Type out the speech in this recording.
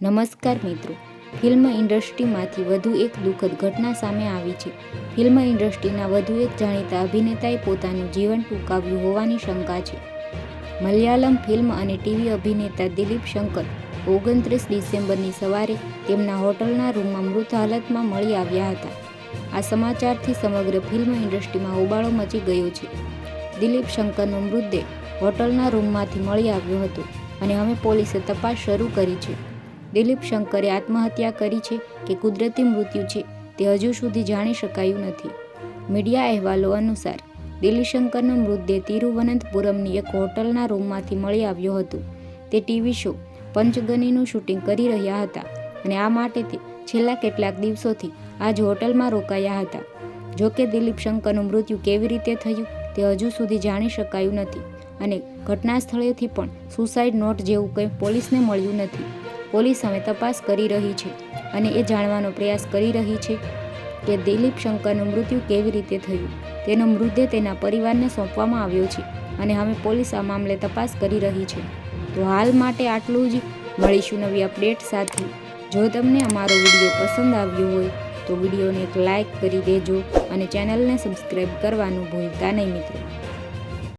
નમસ્કાર મિત્રો. ફિલ્મ ઇન્ડસ્ટ્રીમાંથી વધુ એક દુઃખદ ઘટના સામે આવી છે. ફિલ્મ ઇન્ડસ્ટ્રીના વધુ એક જાણીતા અભિનેતાએ પોતાનું જીવન ટૂંકાવ્યું હોવાની શંકા છે. મલયાલમ ફિલ્મ અને ટીવી અભિનેતા દિલીપ શંકર ઓગણત્રીસ ડિસેમ્બરની સવારે તેમના હોટલના રૂમમાં મૃત હાલતમાં મળી આવ્યા હતા. આ સમાચારથી સમગ્ર ફિલ્મ ઇન્ડસ્ટ્રીમાં હોબાળો મચી ગયો છે. દિલીપ શંકરનો મૃતદેહ હોટલના રૂમમાંથી મળી આવ્યો હતો અને હવે પોલીસે તપાસ શરૂ કરી છે. દિલીપ શંકરે આત્મહત્યા કરી છે કે કુદરતી મૃત્યુ છે તે હજુ સુધી જાણી શકાયું નથી. મીડિયા અહેવાલો અનુસાર, દિલીપ શંકરનો મૃતદેહ તિરુવનંતપુરમની એક હોટલના રૂમમાંથી મળી આવ્યો હતો. તે ટીવી શો, પંચગનીનું શૂટિંગ કરી રહ્યા હતા અને આ માટે તે છેલ્લા કેટલાક દિવસોથી આ જ હોટલમાં રોકાયા હતા. જો કે દિલીપ શંકરનું મૃત્યુ કેવી રીતે થયું તે હજુ સુધી જાણી શકાયું નથી અને ઘટના સ્થળેથી પણ સુસાઇડ નોટ જેવું કંઈ પોલીસને મળ્યું નથી. પોલીસ હવે તપાસ કરી રહી છે અને એ જાણવાનો પ્રયાસ કરી રહી છે કે દિલીપ શંકરનું મૃત્યુ કેવી રીતે થયું. તેનો મૃતદેહ તેના પરિવારને સોંપવામાં આવ્યો છે અને હવે પોલીસ આ મામલે તપાસ કરી રહી છે. તો હાલ માટે આટલું જ. મળીશું નવી અપડેટ સાથે. જો તમને અમારો વીડિયો પસંદ આવ્યો હોય, તો વિડીયોને એક લાઇક કરી દેજો અને ચેનલને સબસ્ક્રાઈબ કરવાનું ભૂલતા નહીં મિત્રો.